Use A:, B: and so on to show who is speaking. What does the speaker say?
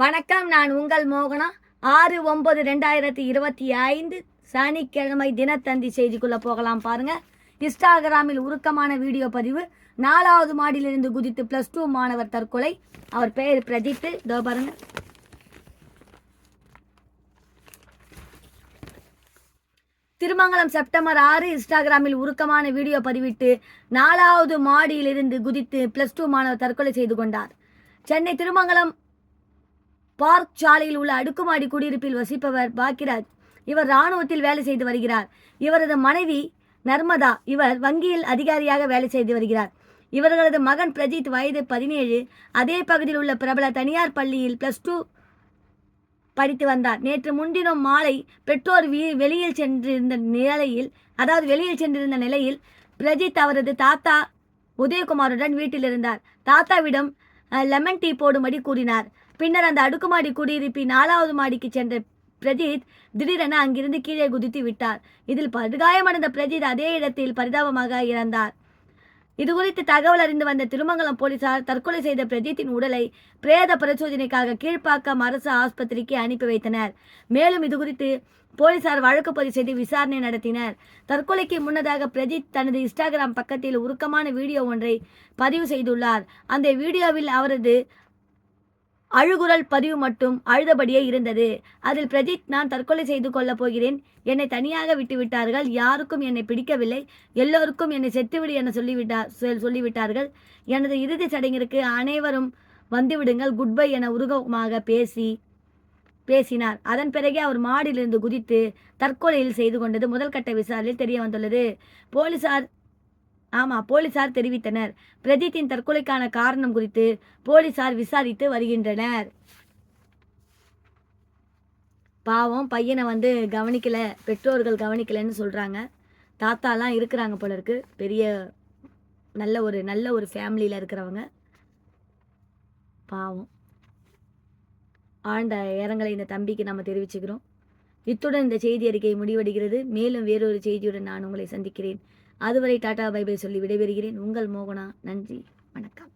A: வணக்கம் நான் உங்கள் மோகனா. ஆறு ஒன்பது ரெண்டாயிரத்தி இருபத்தி ஐந்து சனிக்கிழமை தினத்தந்தி செய்திக்குள்ளே போகலாம் பாருங்கள் இன்ஸ்டாகிராமில் உருக்கமான வீடியோ பதிவு. நாலாவது மாடியிலிருந்து குதித்து ப்ளஸ் டூ மாணவர் தற்கொலை. அவர் பெயர் பிரஜித் இதோ பாருங்க. திருமங்கலம் செப்டம்பர் ஆறு இன்ஸ்டாகிராமில் உருக்கமான வீடியோ பதிவிட்டு நாலாவது மாடியிலிருந்து குதித்து ப்ளஸ் டூ மாணவர் தற்கொலை செய்து கொண்டார். சென்னை திருமங்கலம் பார்க் சாலையில் உள்ள அடுக்குமாடி குடியிருப்பில் வசிப்பவர் பாக்கியராஜ். இவர் இராணுவத்தில் வேலை செய்து வருகிறார். இவரது மனைவி நர்மதா இவர் வங்கியில் அதிகாரியாக வேலை செய்து வருகிறார். இவர்களது மகன் பிரஜித் வயது பதினேழு. அதே பகுதியில் உள்ள பிரபல தனியார் பள்ளியில் பிளஸ் டூ படித்து வந்தார். நேற்று முன்தினம் மாலை பெற்றோர் வீ- வெளியில் சென்றிருந்த நிலையில் அதாவது வெளியில் சென்றிருந்த நிலையில் பிரஜித் அவரது தாத்தா உதயகுமாருடன் வீட்டில் இருந்தார். தாத்தாவிடம் லெமன் டீ போடும்படி கூறினார். பின்னர் அந்த அடுக்குமாடி குடியிருப்பின் நாலாவது மாடிக்கு சென்ற பிரஜித் திடீரென அங்கிருந்து கீழே குதித்து விட்டார். இதில் படுகாயமடைந்த பிரஜித் அதே இடத்தில் பரிதாபமாக இறந்தார். இது குறித்து தகவல் அறிந்து வந்த திருமங்கலம் போலீசார் தற்கொலை செய்த பிரஜித்தின் உடலை பிரேத பரிசோதனைக்காக கீழ்ப்பாக்கம் அரசு ஆஸ்பத்திரிக்கு அனுப்பி வைத்தனர். மேலும் இது குறித்து போலீசார் வழக்கு பதிவு செய்து விசாரணை நடத்தினர். தற்கொலைக்கு முன்னதாக பிரஜித் தனது இன்ஸ்டாகிராம் பக்கத்தில் உருக்கமான வீடியோ ஒன்றை பதிவு செய்துள்ளார். அந்த வீடியோவில் அவரது அழுகுரல் பதிவு மட்டும் அழுதபடியே இருந்தது. அதில் பிரதீத் நான் தற்கொலை செய்து கொள்ளப் போகிறேன். என்னை தனியாக விட்டுவிட்டார்கள். யாருக்கும் என்னை பிடிக்கவில்லை. எல்லோருக்கும் என்னை செத்துவிடு என சொல்லிவிட்டார் சொல்லிவிட்டார்கள். எனது இறுதிச் சடங்கிற்கு அனைவரும் வந்துவிடுங்கள். குட் பை என உருகமாக பேசி பேசினார். அதன் பிறகே அவர் மாடியிலிருந்து குதித்து தற்கொலையில் செய்து கொண்டது முதல் கட்ட விசாரணையில் தெரிய வந்துள்ளது. போலீசார் ஆமாம் போலீசார் தெரிவித்தனர். பிரஜித்தின் தற்கொலைக்கான காரணம் குறித்து போலீசார் விசாரித்து வருகின்றனர். பாவம் பையனை வந்து கவனிக்கலை பெற்றோர்கள் கவனிக்கலைன்னு சொல்கிறாங்க தாத்தாலாம் இருக்கிறாங்க போல இருக்கு பெரிய நல்ல ஒரு நல்ல ஒரு ஃபேமிலியில் இருக்கிறவங்க. பாவம். ஆழ்ந்த இரங்கலை இந்த தம்பிக்கு நம்ம தெரிவிச்சுக்கிறோம். இத்துடன் இந்த செய்தி அறிக்கை முடிவடைகிறது. மேலும் வேறொரு செய்தியுடன் நான் உங்களை சந்திக்கிறேன். அதுவரை டாடா பைபிள் சொல்லி விடைபெறுகிறேன். உங்கள் மோகனா நன்றி வணக்கம்.